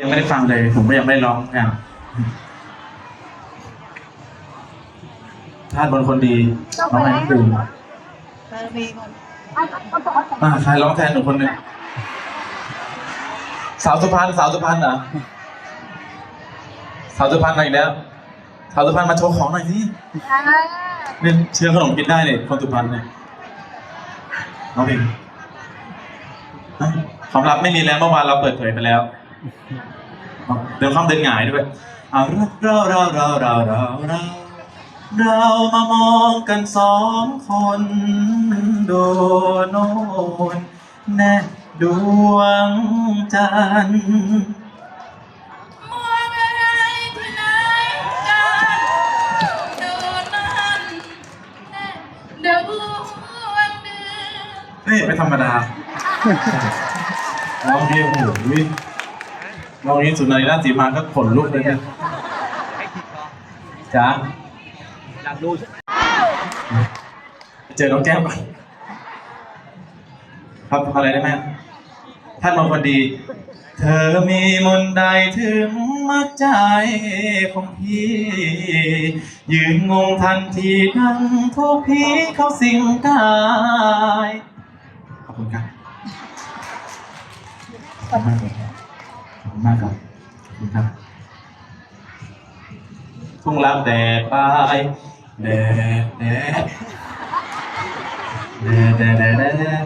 ยังไม่ได้ฟังเลย ผมก็ยังไม่ได้ร้องกันท่านบนคนดีร้องให้ตื่นอ่าใครร้องแทนหนูคนหนึ่งสาวสุพรรณสาวสุพรรณเหรอสาวสุพรรณมาอีกแล้วสาวสุพรรณมาโชว์ของหน่อยสิเนี่ยเชื่อขนมกินได้เนี่ยคนสุพรรณเนี่ยน้องเพลงฮะความลับไม่มีแล้วเมื่อวานเราเปิดเผยไปแล้ว เดินข้ามเดินหงายด้วยเอาเราเราเราเราเราเราเรามามองกันสองคนโดูโนนแน่ดวงจันทร์มองอะไรที่ไหนกันดูนั่นดูวันเดือน นี่ไม่ธรรมดาร้องเพลงโอ้โห ร้องนี้สุนัยราชสีมาก็ขนลุกเลยเนี่ยจ้าอยากดูเจอน้องแก้มก่อนครับอะไรได้ไหมท่านมงคลดี เธอมีมนต์ใดถึงมักใจของพี่ ยืนงงทันทีดังทุกพีเขาสิงกาย ขอบคุณครับขอบคุณมากครับ ขอบคุณมากครับคุณครับทุ่งรักแดดไปแดดแดดแดดแดดแดดแดด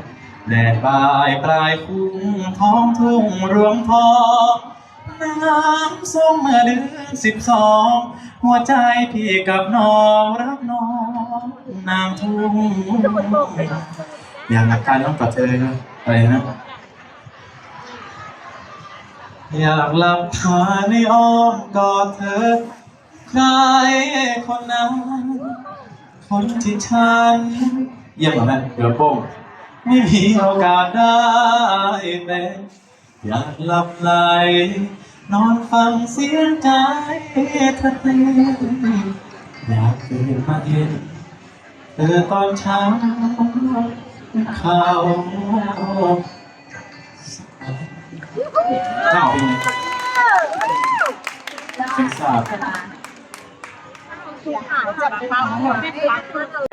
แดดปลายปลายคุ้งท้องทุ่งรวงทองน้ำส้มเมื่อเดือนสิบสองหัวใจพี่กับน้องรักน้องนางทุ่งอยากรักกันต้องกับเธออะไรนะ อยากหลับตาในอ้อมกอดเธอ ใครคนนั้น คนที่ฉันเยี่ยมเหรอแม่เดี๋ยวโป้งไม่มีโอกาสได้เป็นอยากหลับไหลนอนฟังเสียงใจเธอเต้นอยากตื่นมาเห็นเธอตอนเช้าข่า วเจ้าเป็นไงเป็นทราบใ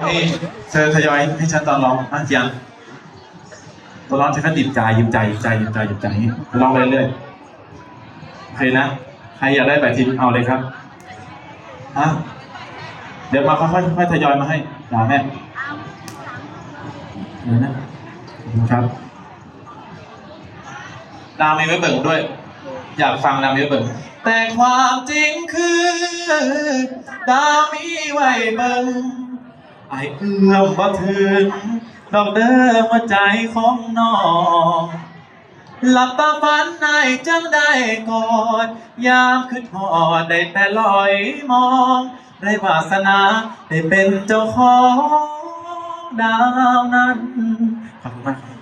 ห้เธอทยอยให้ฉันตอนร้องอะยังตอนร้องฉันก็ดิบใจยิบใจยิบใจยิบใจยิบใจนี้ร้องเรื่อยๆใครนะ ใครอยากได้แบบทิมเอาเลยครับฮะเดี๋ยวมาค่อยๆค่อยๆทยอยมาให้ด่าแม่เดี๋ยวนะครับ ดาวมีไว้เบิ่งด้วย อยากฟังดาวมีไว้เบิ่งแต่ความจริงคือดาวมีไว้เบิ่งไอเอื้อมบ่ถึงดอกเดิมว่าใจของน้องหลับตาฝันในจังได้กอดยามคืดหอดได้แต่ลอยมอง ได้วาสนาได้เป็นเจ้าของดาวนั้นขอบคุณมาก